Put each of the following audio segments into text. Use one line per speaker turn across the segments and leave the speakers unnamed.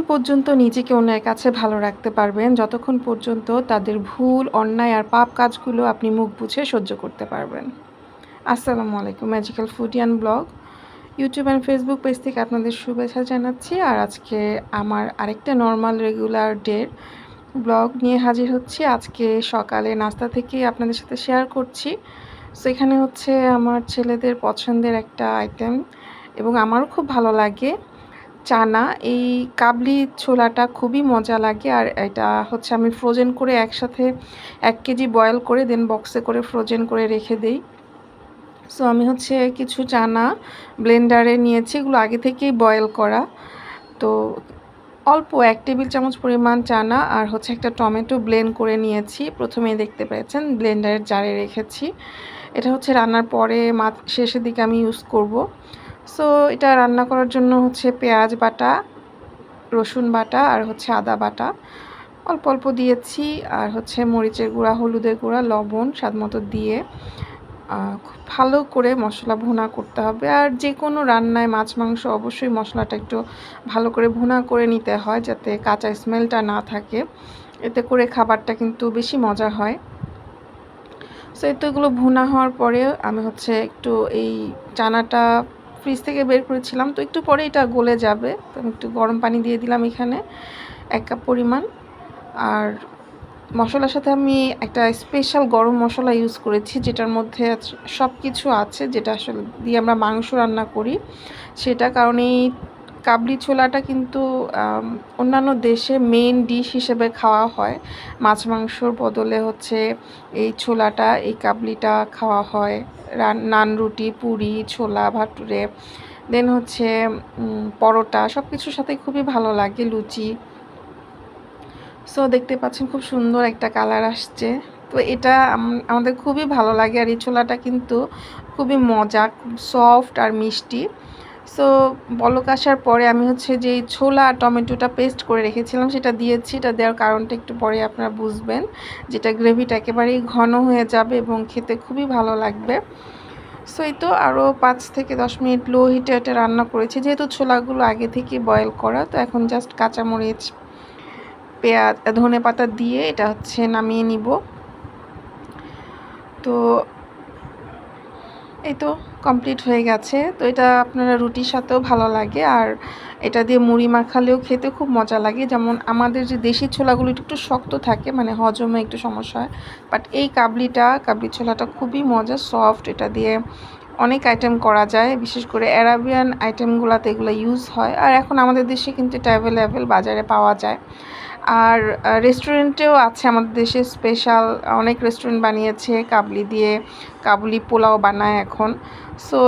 ততক্ষণ পর্যন্ত নিজেকে অন্যের কাছে ভালো রাখতে পারবেন, যতক্ষণ পর্যন্ত তাদের ভুল, অন্যায় আর পাপ কাজগুলো আপনি মুখ বুঝে সহ্য করতে পারবেন। আসসালামু আলাইকুম magical Foodian blog YouTube and Facebook page থেকে আপনাদের শুভেচ্ছা জানাচ্ছি। আর আজকে আমার আরেকটা নর্মাল রেগুলার ডের ব্লগ নিয়ে হাজির হচ্ছি। আজকে সকালে নাস্তা থেকে আপনাদের সাথে শেয়ার করছি। সো এখানে হচ্ছে আমার ছেলেদের পছন্দের একটা আইটেম এবং আমারও খুব ভালো লাগে। চানা, এই কাবলি ছোলাটা খুবই মজা লাগে আর এটা হচ্ছে আমি ফ্রোজেন করে একসাথে এক কেজি বয়েল করে দেন বক্সে করে ফ্রোজেন করে রেখে দেই। সো আমি হচ্ছে কিছু চানা ব্লেন্ডারে নিয়েছি, এগুলো আগে থেকেই বয়েল করা। তো অল্প এক টেবিল চামচ পরিমাণ চানা আর হচ্ছে একটা টমেটো ব্লেন্ড করে নিয়েছি। প্রথমেই দেখতে পেয়েছেন ব্লেন্ডারের জারে রেখেছি। এটা হচ্ছে রান্নার পরে মা শেষের দিকে আমি ইউজ করব। সো এটা রান্না করার জন্য হচ্ছে পেঁয়াজ বাটা, রসুন বাটা আর হচ্ছে আদা বাটা। অল্প অল্প দিয়েছি আর হচ্ছে মরিচের গুঁড়া, হলুদের গুঁড়া, লবণ স্বাদ মতো দিয়ে খুব ভালো করে মশলা ভুনা করতে হবে। আর যে কোনো রান্নায় মাছ, মাংস অবশ্যই মশলাটা একটু ভালো করে ভুনা করে নিতে হয় যাতে কাঁচা স্মেলটা না থাকে। এতে করে খাবারটা কিন্তু বেশি মজা হয়। সো এগুলো ভুনা হওয়ার পরে আমি হচ্ছে একটু এই চানাটা ফ্রিজ থেকে বের করেছিলাম। তো একটু পরে এটা গলে যাবে। তো আমি একটু গরম পানি দিয়ে দিলাম এখানে, এক কাপ পরিমাণ। আর মশলার সাথে আমি একটা স্পেশাল গরম মশলা ইউজ করেছি, যেটার মধ্যে সব কিছু আছে, যেটা আসলে দিয়ে আমরা মাংস রান্না করি। সেটা কারণ এই কাবলি ছোলাটা কিন্তু অন্যান্য দেশে মেন ডিশ হিসেবে খাওয়া হয়। মাছ মাংসর বদলে হচ্ছে এই ছোলাটা, এই কাবলিটা খাওয়া হয়। নান রুটি, পুরি, ছোলা, ভাটুরে। দেন হচ্ছে পরোটা সব কিছুর সাথে খুবই ভালো লাগে, লুচি। সো দেখতে পাচ্ছেন খুব সুন্দর একটা কালার আসছে। তো এটা আমাদের খুবই ভালো লাগে আর এই ছোলাটা কিন্তু খুবই মজা, খুব সফট আর মিষ্টি। সো বলক আসার পরে আমি হচ্ছে যে ছোলা আর টমেটোটা পেস্ট করে রেখেছিলাম, সেটা দিয়েছি। এটা দেওয়ার কারণটা একটু পরে আপনারা বুঝবেন যেটা গ্রেভিটা একেবারেই ঘন হয়ে যাবে এবং খেতে খুবই ভালো লাগবে। সো এই তো আরও পাঁচ থেকে দশ মিনিট লো হিটে এটা রান্না করেছি। যেহেতু ছোলাগুলো আগে থেকে বয়েল করা, তো এখন জাস্ট কাঁচামরিচ, পেঁয়াজ ধনে পাতা দিয়ে এটা হচ্ছে নামিয়ে নিব। তো, এই তো কমপ্লিট হয়ে গেছে। তো এটা আপনারা রুটির সাথেও ভালো লাগে। আর এটা দিয়ে মুড়ি মাখালেও খেতে খুব মজা লাগে। যেমন আমাদের যে দেশি ছোলাগুলো একটু শক্ত থাকে মানে হজমে একটু সমস্যা হয়। বাট এই কাবলিটা, কাবলি ছোলাটা খুবই মজা সফট এটা দিয়ে অনেক আইটেম করা যায়। বিশেষ করে অ্যারাবিয়ান আইটেমগুলোতে এগুলো ইউজ হয়। আর এখন আমাদের দেশে কিন্তু এটা অ্যাভেলেবেল বাজারে পাওয়া যায়। আর রেস্টুরেন্টেও আছে আমাদের দেশে স্পেশাল অনেক রেস্টুরেন্ট বানিয়েছে কাবলি দিয়ে। কাবুলি পোলাও বানায় এখন। সো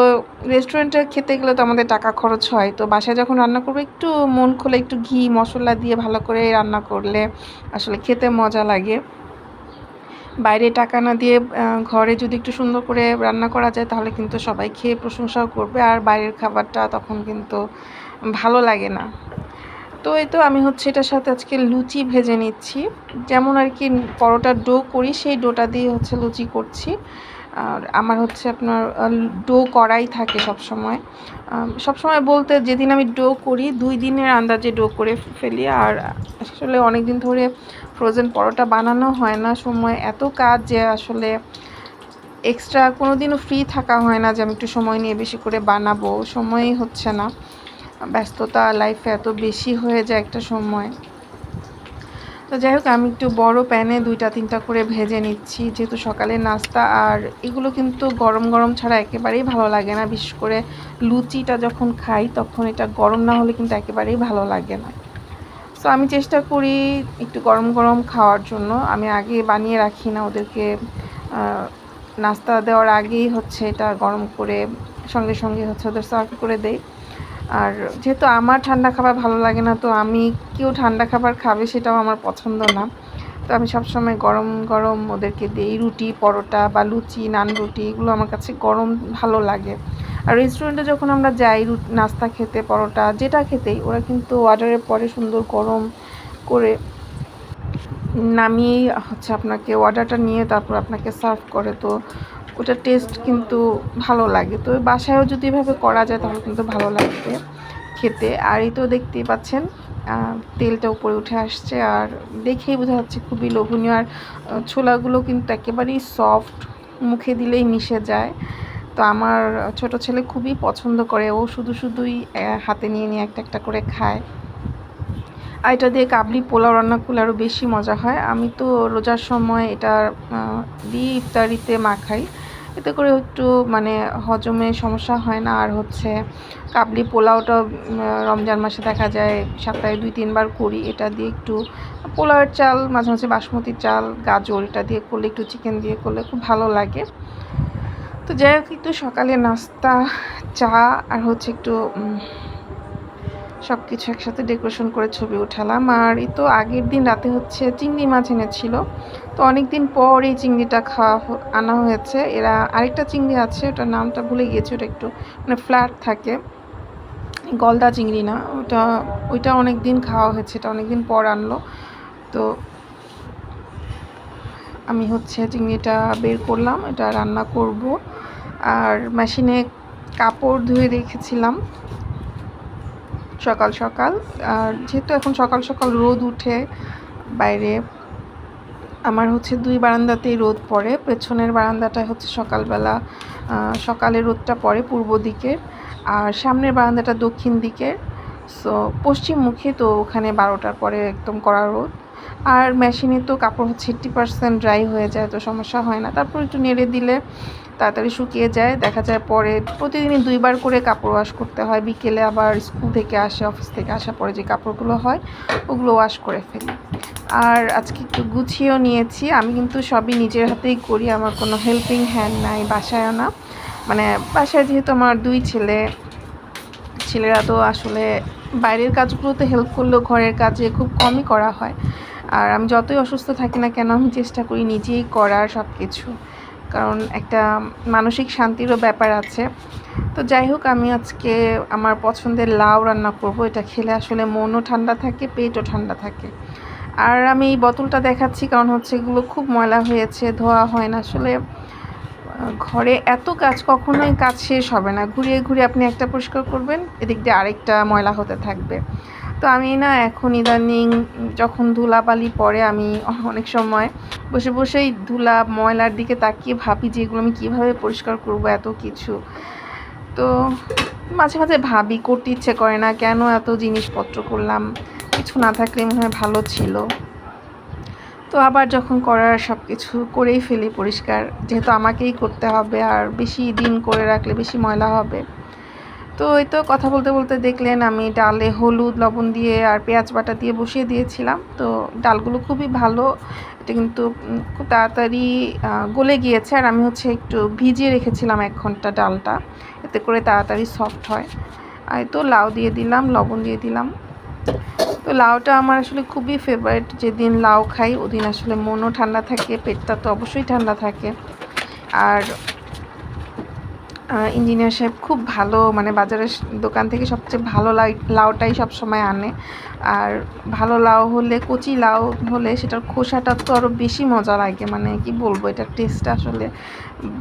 রেস্টুরেন্টে খেতে গেলে তো আমাদের টাকা খরচ হয়। তো বাসায় যখন রান্না করব, একটু মন খুলে একটু ঘি, মশলা দিয়ে ভালো করে রান্না করলে আসলে খেতে মজা লাগে। বাইরে টাকা না দিয়ে ঘরে যদি একটু সুন্দর করে রান্না করা যায়, তাহলে কিন্তু সবাই খেয়ে প্রশংসাও করবে। আর বাইরের খাবারটা তখন কিন্তু ভালো লাগে না। তো এই তো আমি হচ্ছে এটার সাথে আজকে লুচি ভেজে নিচ্ছি। যেমন আর কি, পরোটার ডো করি, সেই ডোটা দিয়ে হচ্ছে লুচি করছি। আর আমার হচ্ছে আপনার ডো করাই থাকে সব সময় সব সময় বলতে যেদিন আমি ডো করি, দুই দিনের আন্দাজে ডো করে ফেলি। আর আসলে অনেক দিন ধরে ফ্রোজেন পরোটা বানানো হয় না। সময় এত কাজ যে আসলে এক্সট্রা কোনো দিনও ফ্রি থাকা হয় না যে আমি একটু সময় নিয়ে বেশি করে বানাবো। সময়ই হচ্ছে না। ব্যস্ততা লাইফে এত বেশি হয়ে যায় একটা সময়। তো যাই হোক, আমি একটু বড় প্যানে দুইটা, তিনটা করে ভেজে নিচ্ছি। যেহেতু সকালে নাস্তা, আর এগুলো কিন্তু গরম গরম ছাড়া একেবারেই ভালো লাগে না। বিশেষ করে লুচিটা যখন খাই, তখন এটা গরম না হলে কিন্তু একেবারেই ভালো লাগে না। সো আমি চেষ্টা করি একটু গরম গরম খাওয়ার জন্য। আমি আগে বানিয়ে রাখি না, ওদেরকে নাস্তা দেওয়ার আগেই হচ্ছে এটা গরম করে, সঙ্গে সঙ্গে হচ্ছে ওদের সার্ভ করে দেয় আর যেহেতু আমার ঠান্ডা খাবার ভালো লাগে না, তো আমি কেউ ঠান্ডা খাবার খাবে সেটাও আমার পছন্দ না। তো আমি সবসময় গরম গরম ওদেরকে দিই রুটি, পরোটা বা লুচি, নান রুটি, এগুলো আমার কাছে গরম ভালো লাগে। আর রেস্টুরেন্টে যখন আমরা যাই নাস্তা খেতে, পরোটা যেটা খেতেই, ওরা কিন্তু অর্ডারের পরে সুন্দর গরম করে নামিয়েই হচ্ছে আপনাকে অর্ডারটা নিয়ে তারপর আপনাকে সার্ভ করে। তো ওটার টেস্ট কিন্তু ভালো লাগে। তো বাসায়ও যদি এভাবে করা যায় তাহলে কিন্তু ভালো লাগবে খেতে। আর এই তো দেখতেই পাচ্ছেন তেলটা উপরে উঠে আসছে। আর দেখেই বোঝা যাচ্ছে খুবই লোভনীয়। আর ছোলাগুলো কিন্তু একেবারেই সফট মুখে দিলেই মিশে যায়। তো আমার ছোট ছেলে খুবই পছন্দ করে। ও শুধু শুধুই হাতে নিয়ে নিয়ে একটা একটা করে খায়। আর এটা দিয়ে কাবলি পোলাও রান্না করলে আরও বেশি মজা হয়। আমি তো রোজার সময় এটা দিয়ে ইফতারিতে মাখাই এতে করে একটু মানে হজমে সমস্যা হয় না। আর হচ্ছে কাবলি পোলাওটা রমজান মাসে দেখা যায় সপ্তাহে দুই, তিনবার করি। এটা দিয়ে একটু পোলাওয়ের চাল, মাঝে মাঝে বাসমতি চাল, গাজর এটা দিয়ে করলে একটু চিকেন দিয়ে করলে খুব ভালো লাগে। তো যাই হোক, একটু সকালে নাস্তা, চা, আর হচ্ছে একটু সব কিছু একসাথে ডেকোরেশন করে ছবি উঠালাম। আর এই তো আগের দিন রাতে হচ্ছে চিংড়ি মাছ এনেছিল। তো অনেক দিন পর এই চিংড়িটা খাওয়া আনা হয়েছে। এরা আরেকটা চিংড়ি আছে, ওটার নামটা ভুলে গিয়েছে, ওটা একটু মানে ফ্ল্যাট থাকে। গলদা চিংড়ি না, ওটা, ওইটা অনেক দিন খাওয়া হয়েছে, এটা অনেক দিন পর আনলো। তো আমি হচ্ছে চিংড়িটা বের করলাম, এটা রান্না করব। আর মেশিনে কাপড় ধুয়ে রেখেছিলাম। সকাল সকাল। আর যেহেতু এখন সকাল সকাল রোদ উঠে বাইরে, আমার হচ্ছে দুই বারান্দাতেই রোদ পড়ে। পেছনের বারান্দাটা হচ্ছে সকালবেলা সকালে রোদটা পড়ে পূর্ব দিকের। আর সামনের বারান্দাটা দক্ষিণ দিকের। সো পশ্চিমমুখী তো ওখানে বারোটার পরে একদম কড়া রোদ। আর মেশিনে তো কাপড় হচ্ছে এইট্টি পার্সেন্ট ড্রাই হয়ে যায়, তো সমস্যা হয় না। তারপর একটু নেড়ে দিলে তাড়াতাড়ি শুকিয়ে যায়। দেখা যায় পরে প্রতিদিনই দুইবার করে কাপড় ওয়াশ করতে হয়। বিকেলে আবার স্কুল থেকে আসে অফিস থেকে আসা পরে যে কাপড়গুলো হয়, ওগুলো ওয়াশ করে ফেলি। আর আজকে একটু গুছিয়েও নিয়েছি। আমি কিন্তু সবই নিজের হাতেই করি, আমার কোনো হেল্পিং হ্যান্ড নাই, বাসায়ও না। মানে বাসায় যেহেতু আমার দুই ছেলে, ছেলেরা তো আসলে বাইরের কাজগুলোতে হেল্প করলেও ঘরের কাজে খুব কমই করা হয়। আর আমি যতই অসুস্থ থাকি না কেন, আমি চেষ্টা করি নিজেই করার সব কিছু কারণ একটা মানসিক শান্তিরও ব্যাপার আছে। তো যাই হোক, আমি আজকে আমার পছন্দের লাউ রান্না করব। এটা খেলে আসলে মনও ঠান্ডা থাকে, পেটও ঠান্ডা থাকে। আর আমি এই বোতলটা দেখাচ্ছি কারণ হচ্ছে এগুলো খুব ময়লা হয়েছে, ধোয়া হয় না আসলে। ঘরে এত কাজ, কখনোই কাজ শেষ হবে না। ঘুরিয়ে ঘুরিয়ে আপনি একটা পরিষ্কার করবেন, এদিক দিয়ে আরেকটা ময়লা হতে থাকবে। তো আমি না এখন ইদানিং যখন ধুলাবালি পড়ে, আমি অনেক সময় বসে বসেই ধুলা, ময়লার দিকে তাকিয়ে ভাবি যে এগুলো আমি কীভাবে পরিষ্কার করব এত কিছু। তো মাঝে মাঝে ভাবি, করতে ইচ্ছে করে না, কেন এত জিনিসপত্র করলাম? কিছু না থাকলে মনে হয় ভালো ছিল। তো আবার যখন করার সব কিছু করেই ফেলি পরিষ্কার, যেহেতু আমাকেই করতে হবে, আর বেশি দিন করে রাখলে বেশি ময়লা হবে। তো এই তো কথা বলতে বলতে দেখলেন আমি ডালে হলুদ লবণ দিয়ে আর পেঁয়াজ বাটা দিয়ে বসিয়ে দিয়েছিলাম। তো ডালগুলো খুবই ভালো। এটা কিন্তু খুব তাড়াতাড়ি গলে গিয়েছে আর আমি হচ্ছে একটু ভিজিয়ে রেখেছিলাম এক ঘণ্টা ডালটা। এতে করে তাড়াতাড়ি সফট হয়। আর তো লাউ দিয়ে দিলাম, লবণ দিয়ে দিলাম। তো লাউটা আমার আসলে খুবই ফেভারিট যেদিন লাউ খাই ওদিন আসলে মনও ঠান্ডা থাকে, পেটটা তো অবশ্যই ঠান্ডা থাকে। আর ইঞ্জিনিয়ার সাহেব খুব ভালো মানে বাজারের দোকান থেকে সবচেয়ে ভালো লাউটাই সব সময় আনে। আর ভালো লাউ হলে, কচি লাউ হলে সেটার খোসাটা তো আরও বেশি মজা লাগে মানে কি বলব, এটার টেস্ট আসলে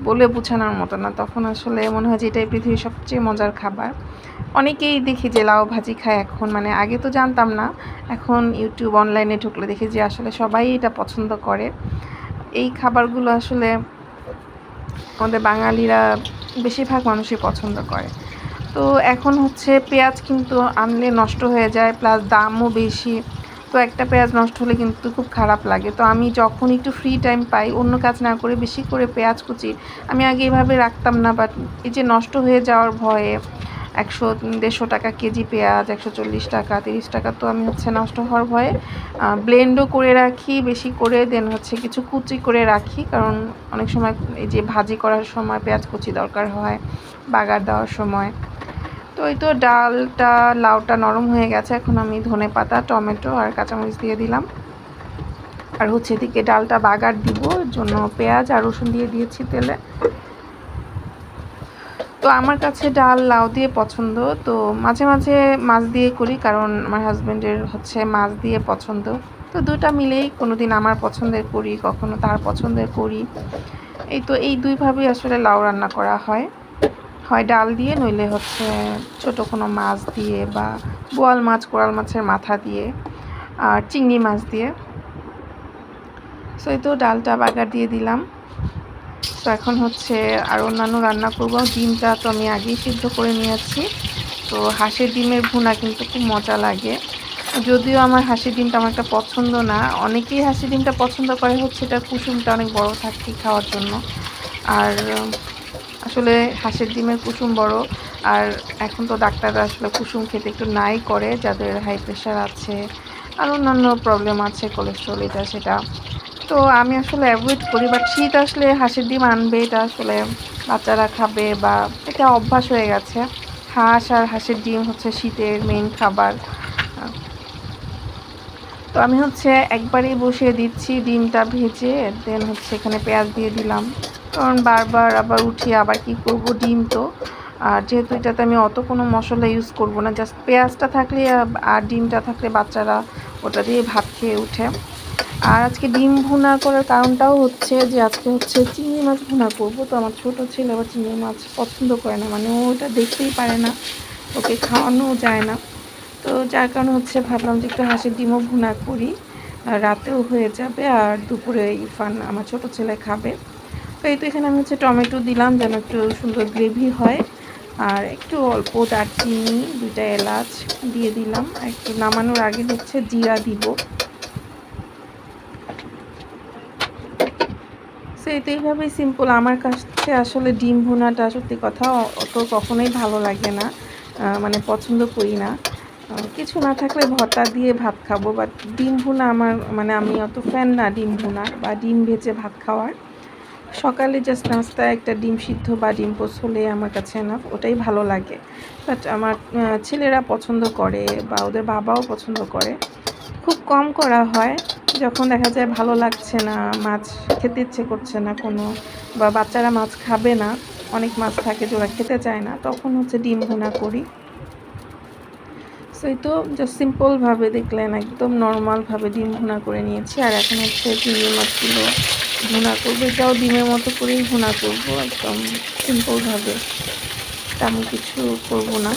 বলে বোঝানোর মতো না। তখন আসলে মনে হয় যে এটাই পৃথিবীর সবচেয়ে মজার খাবার। অনেকেই দেখি যে লাউ ভাজি খায় এখন মানে আগে তো জানতাম না। এখন ইউটিউব অনলাইনে ঢুকলে দেখি যে আসলে সবাই এটা পছন্দ করে। এই খাবারগুলো আসলে আমাদের বাঙালিরা বেশিরভাগ মানুষই পছন্দ করে। তো এখন হচ্ছে পেঁয়াজ কিন্তু আনলে নষ্ট হয়ে যায় প্লাস দামও বেশি। তো একটা পেঁয়াজ নষ্ট হলে কিন্তু খুব খারাপ লাগে। তো আমি যখন একটু ফ্রি টাইম পাই, অন্য কাজ না করে বেশি করে পেঁয়াজ কুচি, আমি আগে এভাবে রাখতাম না বাট এই যে নষ্ট হয়ে যাওয়ার ভয়ে একশো দেড়শো টাকা কেজি পেঁয়াজ, একশো চল্লিশ টাকা, তিরিশ টাকা তো আমি হচ্ছে নষ্ট হওয়ার ভয়ে ব্লেন্ডও করে রাখি, বেশি করে দেন হচ্ছে কিছু কুচি করে রাখি, কারণ অনেক সময় এই যে ভাজি করার সময় পেঁয়াজ কুচি দরকার হয়, বাগার দেওয়ার সময়। তো এই তো ডালটা, লাউটা নরম হয়ে গেছে, এখন আমি ধনে পাতা, টমেটো আর কাঁচামরিচ দিয়ে দিলাম। আর হচ্ছে এদিকে ডালটা বাগার দিব জন্য পেঁয়াজ আর রসুন দিয়ে দিয়েছি তেলে। তো আমার কাছে ডাল লাউ দিয়ে পছন্দ। তো মাঝে মাঝে মাছ দিয়ে করি কারণ আমার হাজব্যান্ডের হচ্ছে মাছ দিয়ে পছন্দ। তো দুটা মিলেই কোনো দিন আমার পছন্দের করি, কখনো তার পছন্দের করি। এই তো এই দুইভাবেই আসলে লাউ রান্না করা হয়। হয় ডাল দিয়ে, নইলে হচ্ছে ছোট কোনো মাছ দিয়ে বা বোয়াল মাছ, কোরাল মাছের মাথা দিয়ে আর চিংড়ি মাছ দিয়ে। সো এই তো ডালটা বাগার দিয়ে দিলাম। তো এখন হচ্ছে আর অন্যান্য রান্না করব। ডিমটা তো আমি আগেই সিদ্ধ করে নিয়েছি। তো হাঁসের ডিমের ভুনা কিন্তু খুব মজা লাগে। যদিও আমার হাঁসের ডিমটা আমার একটা পছন্দ না, অনেকেই হাঁসের ডিমটা পছন্দ করে হচ্ছে এটা কুসুমটা অনেক বড় থাকে খাওয়ার জন্য। আর আসলে হাঁসের ডিমের কুসুম বড়। আর এখন তো ডাক্তাররা আসলে কুসুম খেতে একটু নাই করে, যাদের হাই প্রেশার আছে আর অন্যান্য প্রবলেম আছে কোলেস্ট্রল এটা সেটা। তো আমি আসলে অ্যাভয়েড করি বাট শীত আসলে হাঁসের ডিম আনবে, এটা আসলে বাচ্চারা খাবে বা এটা অভ্যাস হয়ে গেছে। হাঁস আর হাঁসের ডিম হচ্ছে শীতের মেইন খাবার। তো আমি হচ্ছে একবারেই বসিয়ে দিচ্ছি ডিমটা ভেজে দেন হচ্ছে এখানে পেঁয়াজ দিয়ে দিলাম। কারণ বারবার আবার উঠিয়ে আবার কি করব? ডিম তো। আর যেহেতু এটাতে আমি অত কোনো মশলা ইউজ করব না জাস্ট পেঁয়াজটা থাকলে আর ডিমটা থাকলে বাচ্চারা ওটা দিয়ে ভাত খেয়ে উঠে। আর আজকে ডিম ভুনা করার কারণটাও হচ্ছে যে আজকে হচ্ছে চিংড়ি মাছ ভুনা করব। তো আমার ছোটো ছেলে আবার চিংড়ি মাছ পছন্দ করে না মানে ওটা দেখতেই পারে না, ওকে খাওয়ানোও যায় না। তো যার কারণে হচ্ছে ভাবলাম যে একটু হাঁসের ডিমও ভুনা করি। রাতেও হয়ে যাবে আর দুপুরে ইরফান আমার ছোটো ছেলে খাবে। তো এই তো এখানে আমি হচ্ছে টমেটো দিলাম যেন একটু সুন্দর গ্রেভি হয়। আর একটু অল্প দারচিনি, দুইটা এলাচ দিয়ে দিলাম। একটু নামানোর আগে হচ্ছে জিরা দিব। সো তো এইভাবেই সিম্পল আমার কাছে আসলে ডিম ভুনাটা সত্যি কথা অত কখনোই ভালো লাগে না। মানে পছন্দ করি না। কিছু না থাকলে ভর্তা দিয়ে ভাত খাব। বাট ডিম ভুনা আমার মানে আমি অত ফ্যান না ডিম ভুনা বা ডিম ভেজে ভাত খাওয়ার। সকালে জাস্ট নাস্তায় একটা ডিম সিদ্ধ বা ডিম পোস হলে আমার কাছে না ওটাই ভালো লাগে। বাট আমার ছেলেরা পছন্দ করে বা ওদের বাবাও পছন্দ করে। খুব কম করা হয়। যখন দেখা যায় ভালো লাগছে না, মাছ খেতে ইচ্ছে করছে না কোনো বা বাচ্চারা মাছ খাবে না, অনেক মাছ থাকে যে ওরা খেতে চায় না, তখন হচ্ছে ডিম ভুনা করি। সেই তো জাস্ট সিম্পলভাবে দেখলেন, একদম নর্মালভাবে ডিম ভুনা করে নিয়েছি। আর এখন হচ্ছে চিংড়ি মাছগুলো ভুনা করব। এটাও ডিমের মতো করেই ভুনা করব, একদম সিম্পলভাবে তেমন কিছু করব না।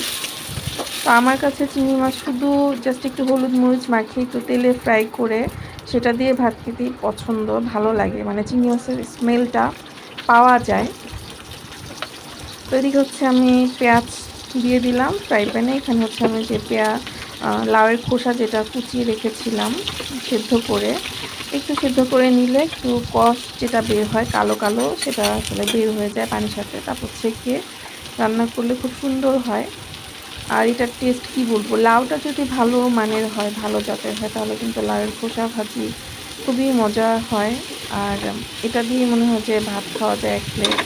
তো আমার কাছে চিংড়ি মাছ শুধু জাস্ট একটু হলুদ মরিচ মাখিয়ে একটু তেলে ফ্রাই করে সেটা দিয়ে ভাত খেতেই পছন্দ, ভালো লাগে। মানে চিংড়ি মাছের স্মেলটা পাওয়া যায়। তো এদিকে হচ্ছে আমি পেঁয়াজ দিয়ে দিলাম ফ্রাই প্যানে এখানে হচ্ছে আমি যে পেঁয়া লাউয়ের খোসা যেটা কুচিয়ে রেখেছিলাম সেদ্ধ করে, একটু সেদ্ধ করে নিলে একটু কষ যেটা বের হয়, কালো কালো, সেটা আসলে বের হয়ে যায় পানির সাথে। তারপর ছেঁকে রান্না করলে খুব সুন্দর হয়। আর এটার টেস্ট কি বলব? লাউটা যদি ভালো মানের হয়, ভালো জাতের হয়, তাহলে কিন্তু লাউয়ের খোসা ভাজি খুবই মজা হয়। আর এটা দিয়ে মনে হয় যে ভাত খাওয়া যায় এক প্লেট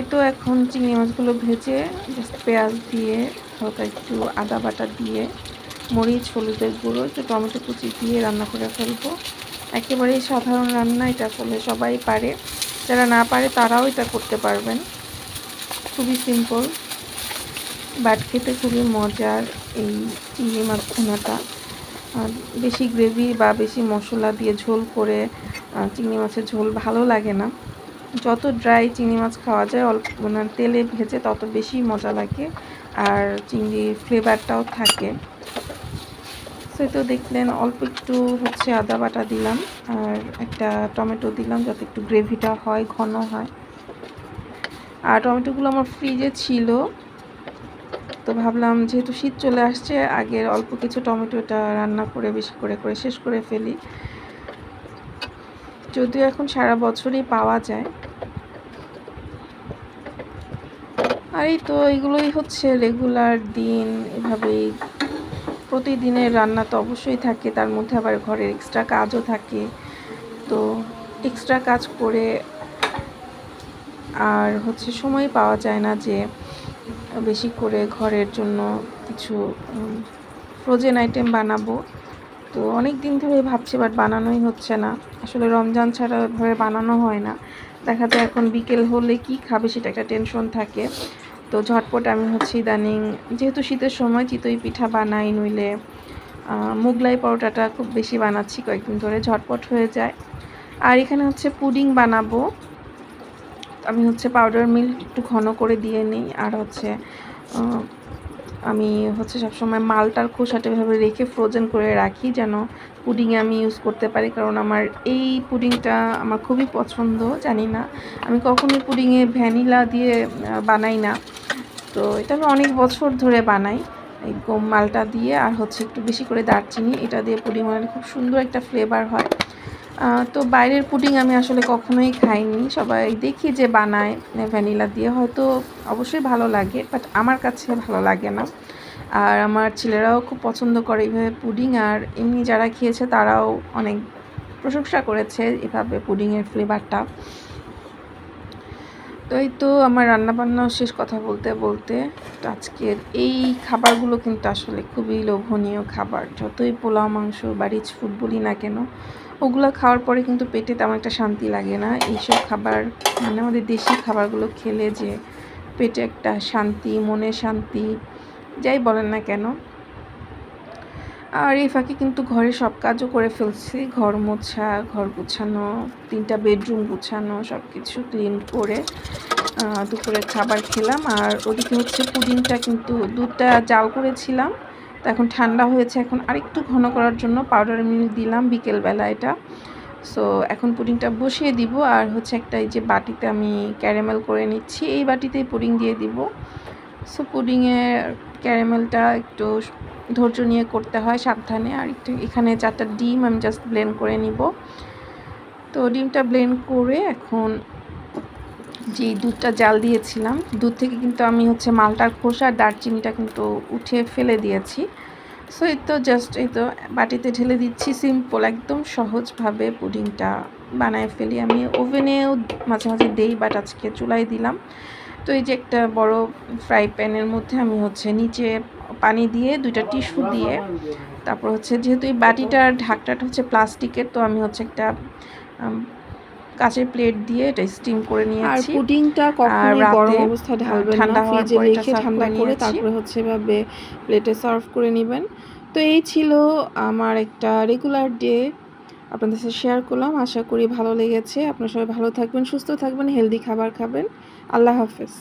এই তো এখন চিংড়ি মাছগুলো ভেজে জাস্ট পেঁয়াজ দিয়ে, হালকা একটু আদা বাটা দিয়ে, মরিচ, হলুদের গুঁড়ো, একটু টমেটো কুচি দিয়ে রান্না করে ফেলব। একেবারেই সাধারণ রান্না এটা আসলে সবাই পারে। যারা না পারে তারাও এটা করতে পারবেন। খুবই সিম্পল বাট খেতে খুবই মজার এই চিংড়ি মাছ ভুনাটা। বেশি গ্রেভি বা বেশি মশলা দিয়ে ঝোল করে চিংড়ি মাছের ঝোল ভালো লাগে না। যত ড্রাই চিংড়ি মাছ খাওয়া যায়, অল্প মানে তেলে ভেজে তত বেশি মজা লাগে। আর চিংড়ির ফ্লেভারটাও থাকে। তো দেখলেন অল্প একটু হচ্ছে আদা বাটা দিলাম আর একটা টমেটো দিলাম যাতে একটু গ্রেভিটা হয়, ঘন হয়। আর টমেটোগুলো আমার ফ্রিজে ছিল। তো ভাবলাম যেহেতু শীত চলে আসছে, আগের অল্প কিছু টমেটোটা রান্না করে, বেশি করে করে শেষ করে ফেলি। যদিও এখন সারা বছরই পাওয়া যায়। আর এই তো এগুলোই হচ্ছে রেগুলার দিন, এভাবেই প্রতিদিনের রান্না তো অবশ্যই থাকে, তার মধ্যে আবার ঘরের এক্সট্রা কাজও থাকে। তো এক্সট্রা কাজ করে আর হচ্ছে সময় পাওয়া যায় না যে বেশি করে ঘরের জন্য কিছু ফ্রোজেন আইটেম বানাবো। তো অনেক দিন ধরে ভাবছি বাট বানানোই হচ্ছে না। আসলে রমজান ছাড়া ওইভাবে বানানো হয় না। দেখা যায় এখন বিকেল হলে কি খাবে সেটা একটা টেনশন থাকে। তো ঝটপট আমি হচ্ছে ইদানিং, যেহেতু শীতের সময় চিতই পিঠা বানাই, নইলে মোগলাই পরোটাটা খুব বেশি বানাচ্ছি কয়েকদিন ধরে, ঝটপট হয়ে যায়। আর এখানে হচ্ছে পুডিং বানাবো। আমি হচ্ছে পাউডার মিল্ক একটু ঘন করে দিয়ে নিই, আর হচ্ছে আমি হচ্ছে সবসময় মালটার খোসাটা এভাবে রেখে ফ্রোজেন করে রাখি যেন পুডিংয়ে আমি ইউজ করতে পারি, কারণ আমার এই পুডিংটা আমার খুবই পছন্দ, জানি না। আমি কখনোই পুডিংয়ে ভ্যানিলা দিয়ে বানাই না। তো এটা আমি অনেক বছর ধরে বানাই। এই গম মালটা দিয়ে আর হচ্ছে একটু বেশি করে দারচিনি, এটা দিয়ে পুডিং বানালে খুব সুন্দর একটা ফ্লেভার হয়। তো বাইরের পুডিং আমি আসলে কখনোই খাইনি। সবাই দেখি যে বানায়, ভ্যানিলা দিয়ে হয়তো অবশ্যই ভালো লাগে বাট আমার কাছে ভালো লাগে না। আর আমার ছেলেরাও খুব পছন্দ করে এইভাবে পুডিং, আর এমনি যারা খেয়েছে তারাও অনেক প্রশংসা করেছে এভাবে পুডিংয়ের ফ্লেভারটা তো এই তো আমার রান্নাবান্নাও শেষ কথা বলতে বলতে আজকের এই খাবারগুলো কিন্তু আসলে খুবই লোভনীয় খাবার। যতই পোলাও, মাংস, বা রিচ ফুড বলি না কেন, ওগুলো খাওয়ার পরে কিন্তু পেটে তেমন একটা শান্তি লাগে না। এইসব খাবার মানে আমাদের দেশি খাবারগুলো খেলে যে পেটে একটা শান্তি, মনে শান্তি, যাই বলেন না কেন আর এই ফাঁকে কিন্তু ঘরে সব কাজও করে ফেলছি। ঘর মোছা, ঘর গুছানো, তিনটা বেডরুম গুছানো সব কিছু ক্লিন করে দুপুরে খাবার খেলাম। আর ওদিকে হচ্ছে পুডিংটা কিন্তু দুধটা জাল করেছিলাম। তো এখন ঠান্ডা হয়েছে, এখন আরেকটু ঘন করার জন্য পাউডার মিল্ক দিলাম বিকেলবেলা এটা। সো এখন পুডিংটা বসিয়ে দিব। আর হচ্ছে একটা এই যে বাটিতে আমি ক্যারামেল করে নিচ্ছি, এই বাটিতেই পুডিং দিয়ে দিব। সো পুডিংয়ের ক্যারামেলটা একটু ধৈর্য নিয়ে করতে হয় সাবধানে। আর একটু এখানে চারটা ডিম আমি জাস্ট ব্লেন্ড করে নিব। তো ডিমটা ব্লেন্ড করে এখন যে দুধটা জাল দিয়েছিলাম, দুধ থেকে কিন্তু আমি হচ্ছে মালটার খোসা আর দারচিনিটা কিন্তু উঠে ফেলে দিয়েছি। সো এই তো জাস্ট এই তো বাটিতে ঢেলে দিচ্ছি। সিম্পল একদম সহজভাবে পুডিংটা বানায় ফেলি। আমি ওভেনেও মাঝে মাঝে দেই বাট আজকে চুলাই দিলাম। তো এই যে একটা বড় ফ্রাই প্যানের মধ্যে আমি হচ্ছে নিচে পানি দিয়ে দুইটা টিস্যু দিয়ে তারপর হচ্ছে যেহেতু এই বাটিটার ঢাকটাটা হচ্ছে প্লাস্টিকের তো আমি হচ্ছে একটা কাঁচের প্লেট দিয়ে এটা স্টিম করে নিয়েছি।
আর পুডিংটা কখনোই গরম অবস্থায় ঢালবেন
ঠান্ডা
না ফ্রিজে রেখে ঠান্ডা করে তারপরে হচ্ছে এভাবে প্লেটে সার্ভ করে নেবেন। তো এই ছিল আমার একটা রেগুলার ডে আপনাদের সাথে শেয়ার করলাম। আশা করি ভালো লেগেছে। আপনারা সবাই ভালো থাকবেন সুস্থ থাকবেন হেলদি খাবার খাবেন। আল্লাহ হাফেজ।